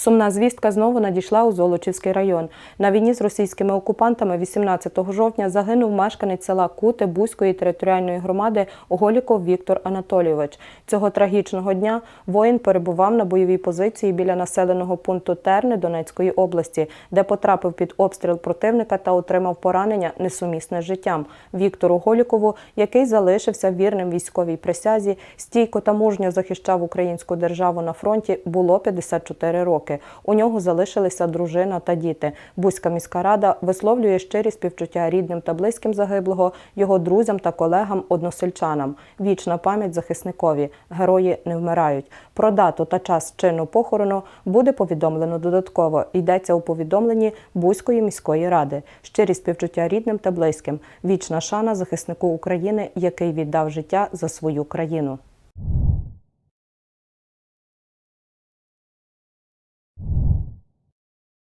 Сумна звістка знову надійшла у Золочівський район. На війні з російськими окупантами 18 жовтня загинув мешканець села Кути Бузької територіальної громади Голіков Віктор Анатолійович. Цього трагічного дня воїн перебував на бойовій позиції біля населеного пункту Терни Донецької області, де потрапив під обстріл противника та отримав поранення несумісне з життям. Віктору Голікову, який залишився вірним військовій присязі, стійко та мужньо захищав українську державу на фронті, було 54 роки. У нього залишилися дружина та діти. Бузька міська рада висловлює щирі співчуття рідним та близьким загиблого, його друзям та колегам односельчанам. Вічна пам'ять захисникові. Герої не вмирають. Про дату та час чину похорону буде повідомлено додатково. Йдеться у повідомленні Бузької міської ради. Щирі співчуття рідним та близьким. Вічна шана захиснику України, який віддав життя за свою країну.